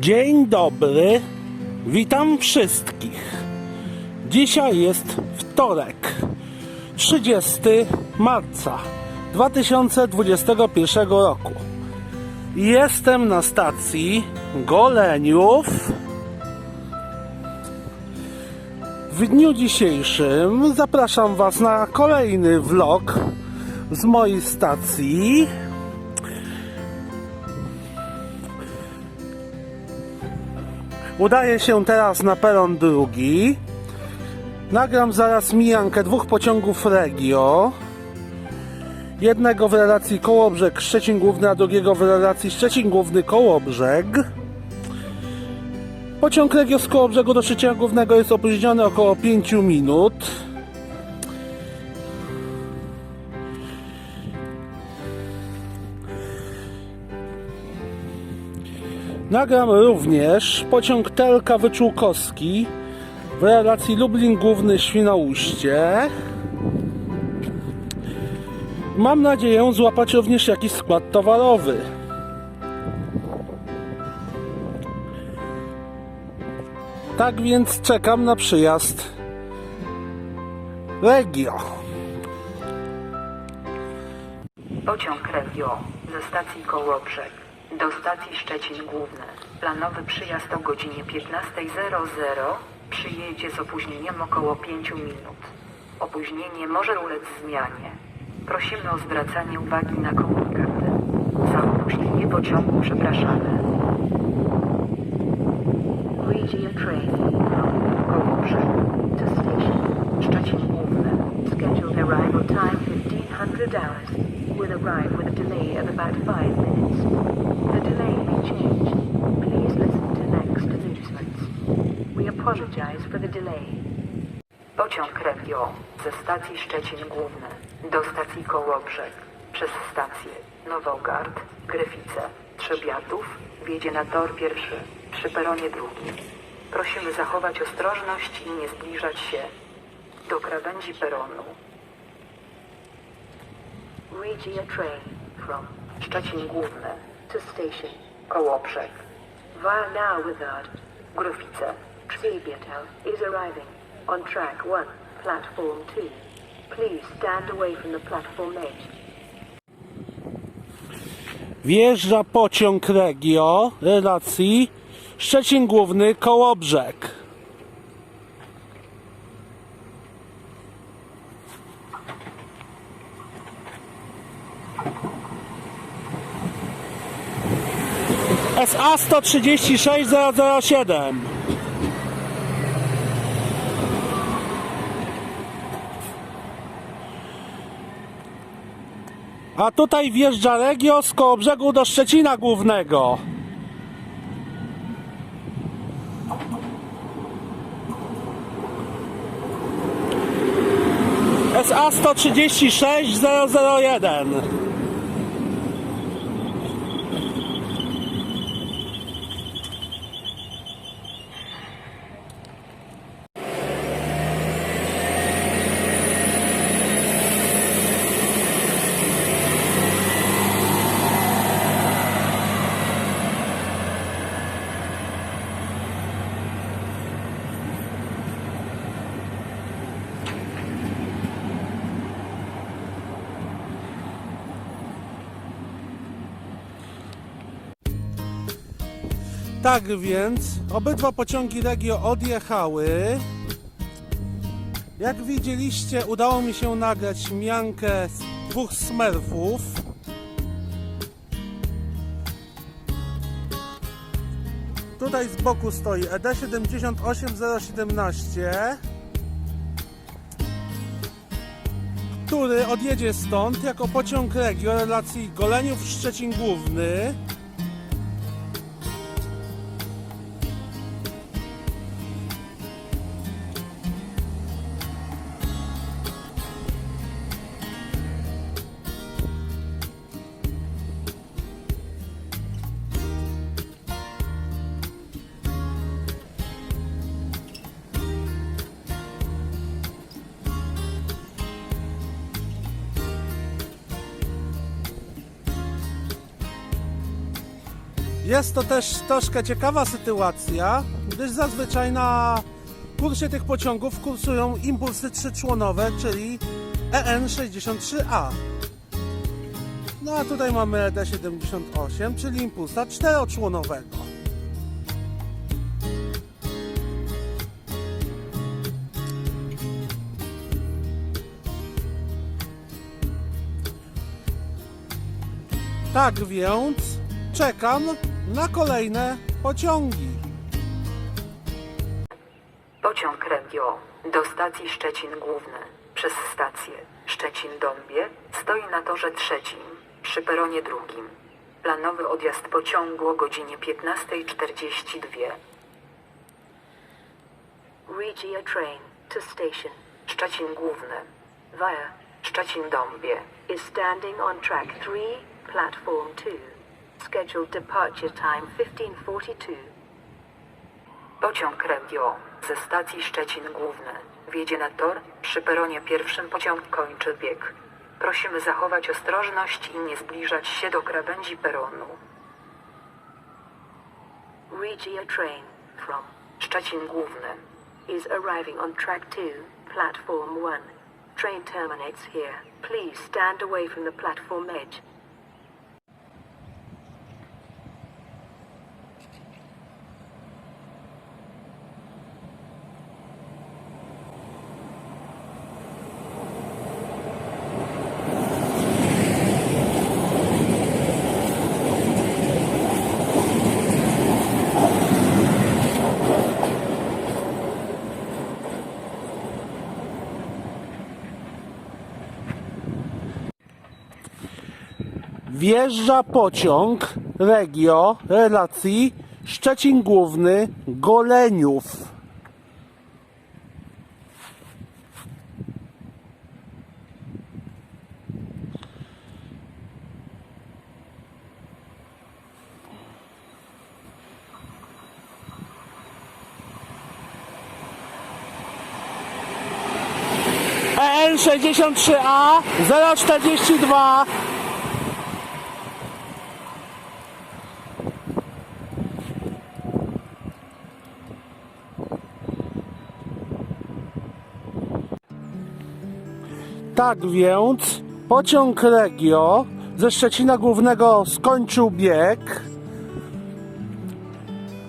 Dzień dobry, witam wszystkich. Dzisiaj jest wtorek, 30 marca 2021 roku. Jestem na stacji Goleniów. W dniu dzisiejszym zapraszam Was na kolejny vlog z mojej stacji. Udaję się teraz na peron drugi. Nagram zaraz mijankę dwóch pociągów Regio. Jednego w relacji Kołobrzeg Szczecin Główny, a drugiego w relacji Szczecin Główny Kołobrzeg. Pociąg Regio z Kołobrzegu do Szczecina Głównego jest opóźniony około 5 minut. Nagram również pociąg Telka Wyczółkowski w relacji Lublin Główny Świnoujście. Mam nadzieję złapać również jakiś skład towarowy. Tak więc czekam na przyjazd Regio. Pociąg Regio ze stacji Kołobrzeg do stacji Szczecin Główny. Planowy przyjazd o godzinie 15.00 przyjedzie z opóźnieniem około 5 minut. Opóźnienie może ulec zmianie. Prosimy o zwracanie uwagi na komunikaty. Za opóźnienie pociągu przepraszamy. Region train to station Szczecin Główny. Scheduled arrival time 1500 hours. Will arrive with a delay of about 5 minutes. The delay may change. Please listen to next announcements. We apologize for the delay. Pociąg Regio ze stacji Szczecin Główny do stacji Kołobrzeg przez stację Nowogard, Gryfice, Trzebiatów wjedzie na tor pierwszy przy peronie drugim. Prosimy zachować ostrożność i nie zbliżać się do krawędzi peronu. Regia train from Szczecin Główny to station Kołobrzeg via Nowogard, Gryfice, Trzebiatów is arriving on track 1, platform 2. Please stand away from the platform edge. Wjeżdża pociąg Regio relacji Szczecin Główny Kołobrzeg. SA 136 007 A tutaj wjeżdża Regio z Kołobrzegu do Szczecina Głównego. SA 136 001 Tak więc obydwa pociągi Regio odjechały. Jak widzieliście, udało mi się nagrać miankę z dwóch smerfów. Tutaj z boku stoi E ED 78017, który odjedzie stąd jako pociąg Regio relacji Goleniów-Szczecin Główny. Jest to też troszkę ciekawa sytuacja, gdyż zazwyczaj na kursie tych pociągów kursują impulsy trzyczłonowe, czyli E EN63A. No a tutaj mamy E ED78, czyli impulsa czteroczłonowego. Tak więc czekam na kolejne pociągi. Pociąg Regio do stacji Szczecin Główny przez stację Szczecin-Dąbie stoi na torze trzecim przy peronie drugim. Planowy odjazd pociągu o godzinie 15.42. Regia train to station Szczecin Główny via Szczecin-Dąbie is standing on track 3, platform 2. Scheduled departure time 1542. Pociąg Regio ze stacji Szczecin Główny wjedzie na tor. Przy peronie pierwszym pociąg kończy bieg. Prosimy zachować ostrożność i nie zbliżać się do krawędzi peronu. Regia train from Szczecin Główny is arriving on track 2, platform 1. Train terminates here. Please stand away from the platform edge. Wjeżdża pociąg Regio relacji Szczecin Główny Goleniów. EN 63A 042 Tak więc pociąg Regio ze Szczecina Głównego skończył bieg.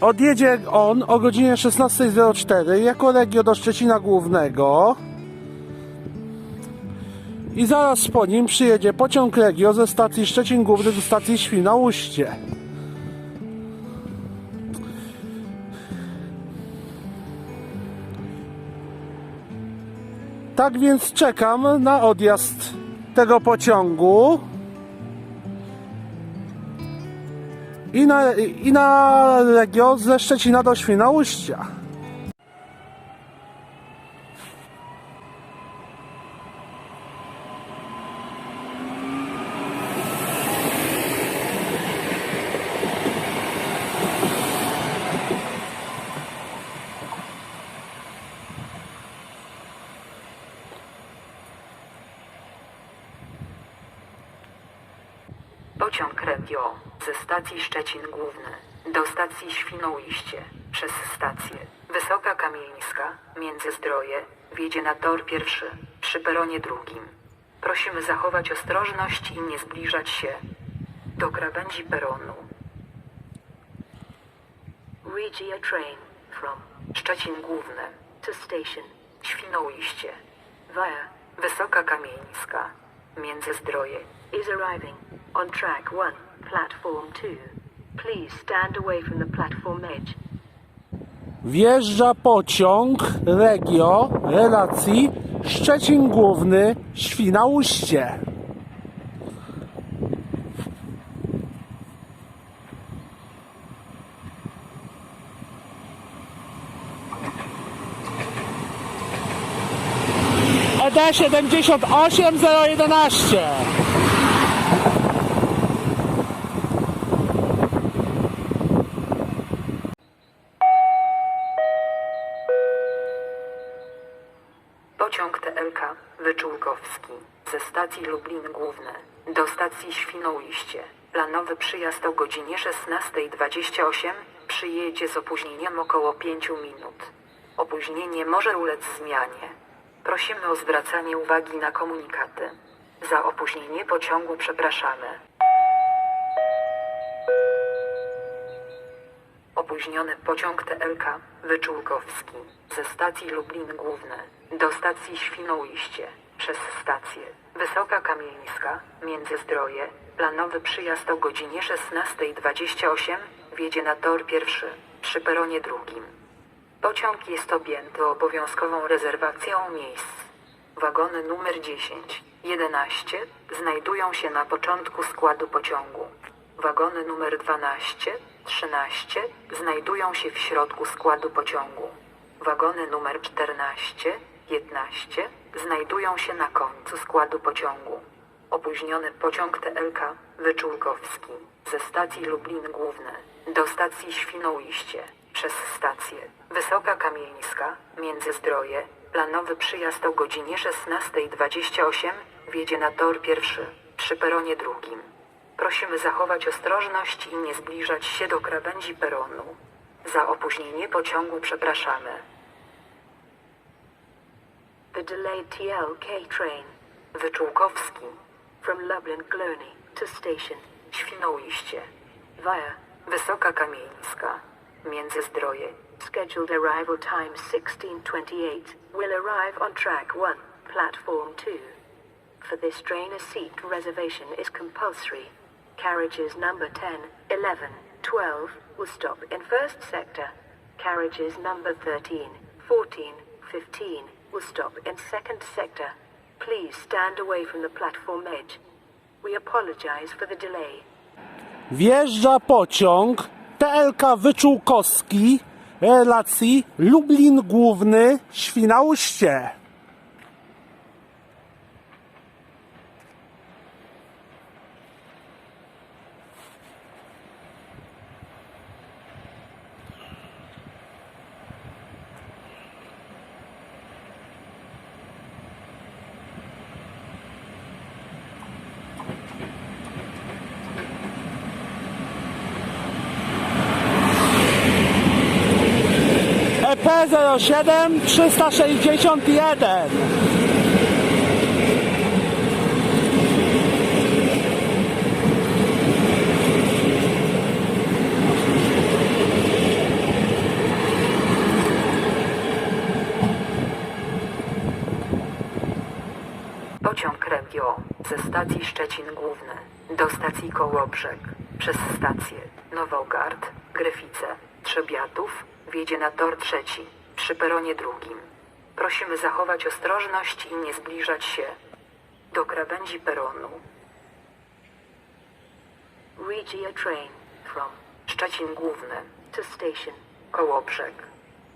Odjedzie on o godzinie 16.04 jako Regio do Szczecina Głównego. I zaraz po nim przyjedzie pociąg Regio ze stacji Szczecin Główny do stacji Świnoujście. Tak więc czekam na odjazd tego pociągu i na, i na Regio ze Szczecina do Świnoujścia. Pociąg Regio ze stacji Szczecin Główny do stacji Świnoujście przez stację Wysoka Kamieńska Międzyzdroje wjedzie na tor pierwszy przy peronie drugim. Prosimy zachować ostrożność i nie zbliżać się do krawędzi peronu. Regia train from Szczecin Główny to station Świnoujście via Wysoka Kamieńska Międzyzdroje is arriving on track 1, platform 2. Please stand away from the platform edge. Wjeżdża pociąg Regio relacji Szczecin Główny Świnoujście. ED 78011 Pociąg TLK Wyczółkowski ze stacji Lublin Główny do stacji Świnoujście Planowy przyjazd o godzinie 16.28 przyjedzie z opóźnieniem około 5 minut. Opóźnienie może ulec zmianie. Prosimy o zwracanie uwagi na komunikaty. Za opóźnienie pociągu przepraszamy. Opóźniony pociąg TLK Wyczółkowski ze stacji Lublin Główny do stacji Świnoujście przez stację Wysoka Kamieńska Międzyzdroje planowy przyjazd o godzinie 16.28 wjedzie na tor pierwszy przy peronie drugim. Pociąg jest objęty obowiązkową rezerwacją miejsc. Wagony numer 10, 11 znajdują się na początku składu pociągu. Wagony numer 12, 13 znajdują się w środku składu pociągu. Wagony numer 14, 15 znajdują się na końcu składu pociągu. Opóźniony pociąg TLK Wyczółkowski ze stacji Lublin Główny do stacji Świnoujście przez stację Wysoka Kamieńska Międzyzdroje planowy przyjazd o godzinie 16.28 wjedzie na tor pierwszy przy peronie drugim. Prosimy zachować ostrożność i nie zbliżać się do krawędzi peronu. Za opóźnienie pociągu przepraszamy. The delayed TLK train Wyczółkowski, from Lublin Glony to station Świnoujście, via Wysoka Kamieńska, Międzyzdroje, scheduled arrival time 1628 will arrive on track 1, platform 2. For this train a seat reservation is compulsory. Carriages number 10, 11, 12 will stop in first sector. Carriages number 13, 14, 15 will stop in second sector. Please stand away from the platform edge. We apologize for the delay. Wjeżdża pociąg TLK Wyczółkowski relacji Lublin Główny Świnoujście. EP 07 361 Pociąg Regio ze stacji Szczecin Główny do stacji Kołobrzeg przez stację Nowogard, Gryfice, Trzebiatów wjedzie na tor trzeci przy peronie drugim. Prosimy zachować ostrożność i nie zbliżać się do krawędzi peronu. Regia train from Szczecin Główny, to station Kołobrzeg,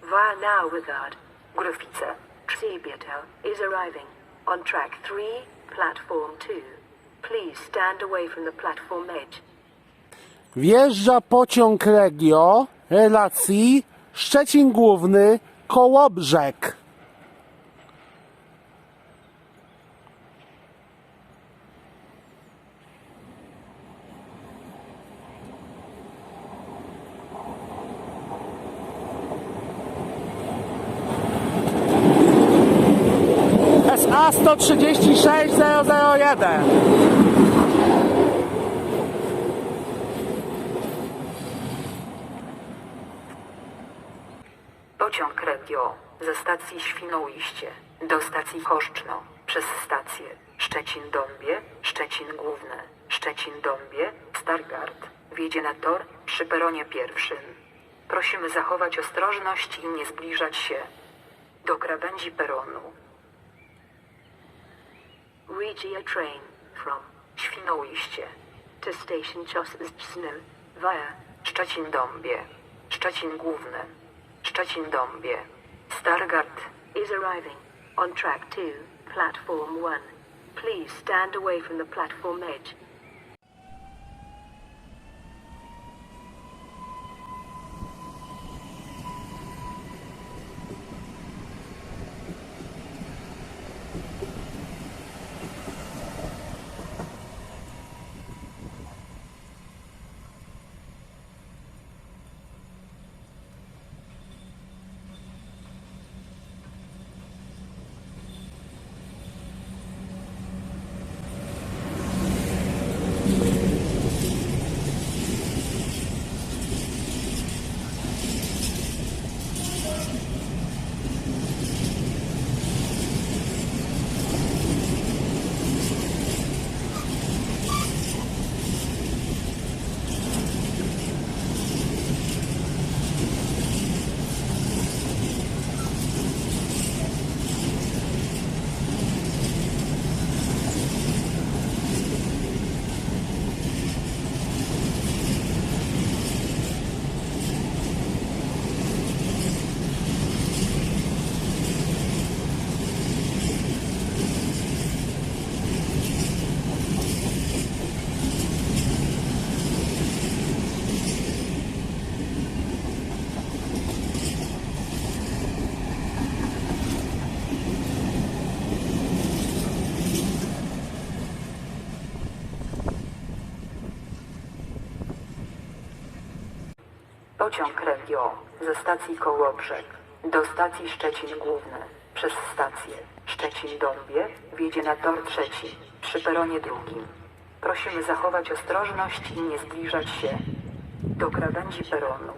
via Nauwegard Gryfice, Trzebiatel is arriving on track 3, platform 2. Please stand away from the platform edge. Wjeżdża pociąg Regio relacji Szczecin Główny Kołobrzeg. SA 136 001 Regio ze stacji Świnoujście do stacji Choszczno przez stację Szczecin-Dąbie, Szczecin Główny, Szczecin-Dąbie, Stargard wjedzie na tor przy peronie pierwszym. Prosimy zachować ostrożność i nie zbliżać się do krawędzi peronu. Regia train from Świnoujście, to station Czosny via Szczecin-Dąbie, Szczecin Główny, Szczecin-Dąbie, Stargard is arriving on track 2, platform 1. Please stand away from the platform edge. Pociąg Regio ze stacji Kołobrzeg do stacji Szczecin Główny przez stację Szczecin-Dąbie wjedzie na tor trzeci przy peronie drugim. Prosimy zachować ostrożność i nie zbliżać się do krawędzi peronu.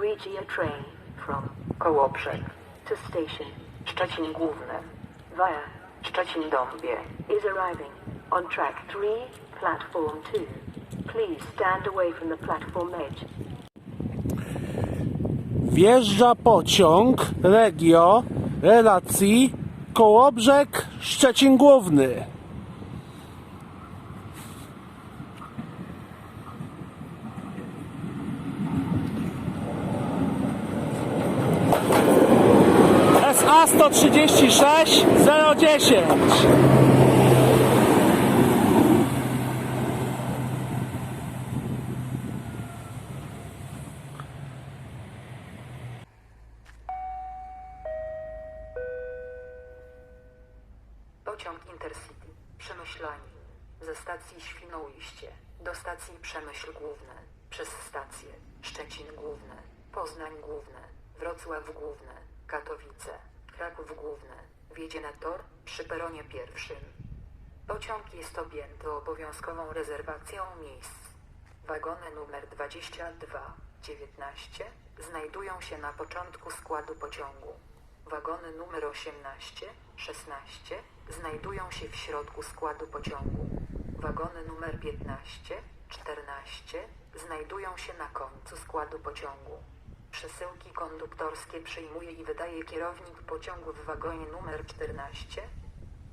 Regia train from Kołobrzeg, to station Szczecin Główny, via Szczecin-Dąbie. is arriving on track 3, platform 2. Wjeżdża pociąg Regio relacji Kołobrzeg Szczecin Główny. SA 136 010 Pociąg Intercity Przemyślanin ze stacji Świnoujście do stacji Przemyśl Główny przez stację Szczecin Główny, Poznań Główny, Wrocław Główny, Katowice, Kraków Główny wjedzie na tor przy peronie pierwszym. Pociąg jest objęty obowiązkową rezerwacją miejsc. Wagony numer 22, 19 znajdują się na początku składu pociągu. Wagony numer 18, 16 znajdują się w środku składu pociągu. Wagony numer 15, 14 znajdują się na końcu składu pociągu. Przesyłki konduktorskie przyjmuje i wydaje kierownik pociągu w wagonie numer 14.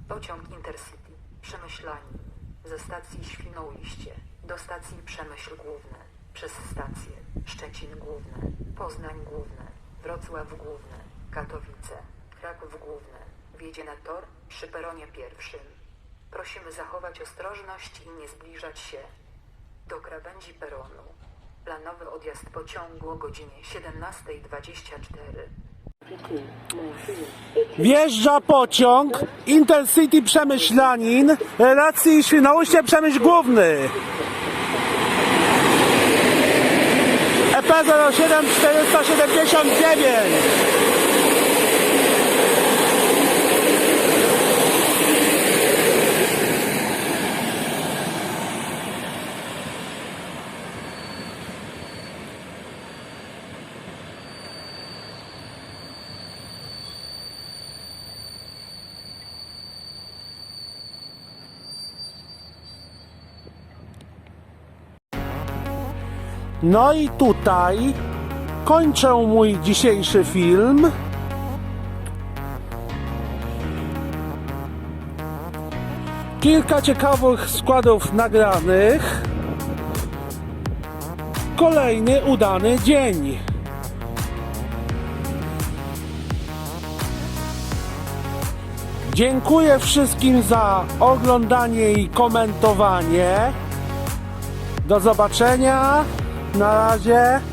Pociąg Intercity Przemyślanin ze stacji Świnoujście do stacji Przemyśl Główny przez stację Szczecin Główny, Poznań Główny, Wrocław Główny, Katowice, Kraków Główny wjedzie na tor przy peronie pierwszym. Prosimy zachować ostrożność i nie zbliżać się do krawędzi peronu. Planowy odjazd pociągu o godzinie 17.24. Wjeżdża pociąg Intercity Przemyślanin relacji Świnoujście Przemyśl Główny. E EP 07 No i tutaj kończę mój dzisiejszy film. Kilka ciekawych składów nagranych. Kolejny udany dzień. Dziękuję wszystkim za oglądanie i komentowanie. Do zobaczenia. Na razie.